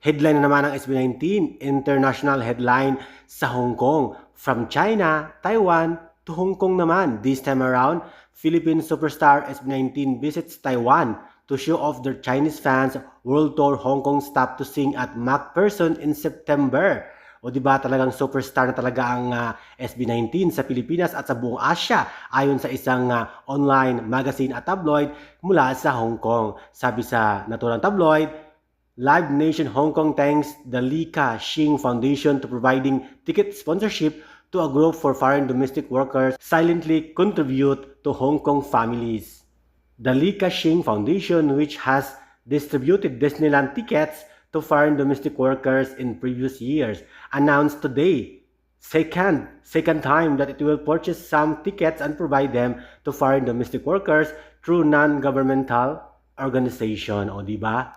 Headline na naman ng SB19, international headline sa Hong Kong. From China, Taiwan to Hong Kong naman. This time around, Philippine superstar SB19 visits Taiwan to show off their Chinese fans World Tour Hong Kong stop to sing at MacPherson in September. O di ba talagang superstar na talaga ang ah, SB19 sa Pilipinas at sa buong Asia ayon sa isang ah, online magazine at tabloid mula sa Hong Kong. Sabi sa naturang tabloid, Live Nation Hong Kong thanks the Li Ka-shing Foundation to providing ticket sponsorship to a group for foreign domestic workers silently contribute to Hong Kong families. The Li Ka-shing Foundation, which has distributed Disneyland tickets to foreign domestic workers in previous years, announced today second second time that it will purchase some tickets and provide them to foreign domestic workers through non-governmental organization o di ba?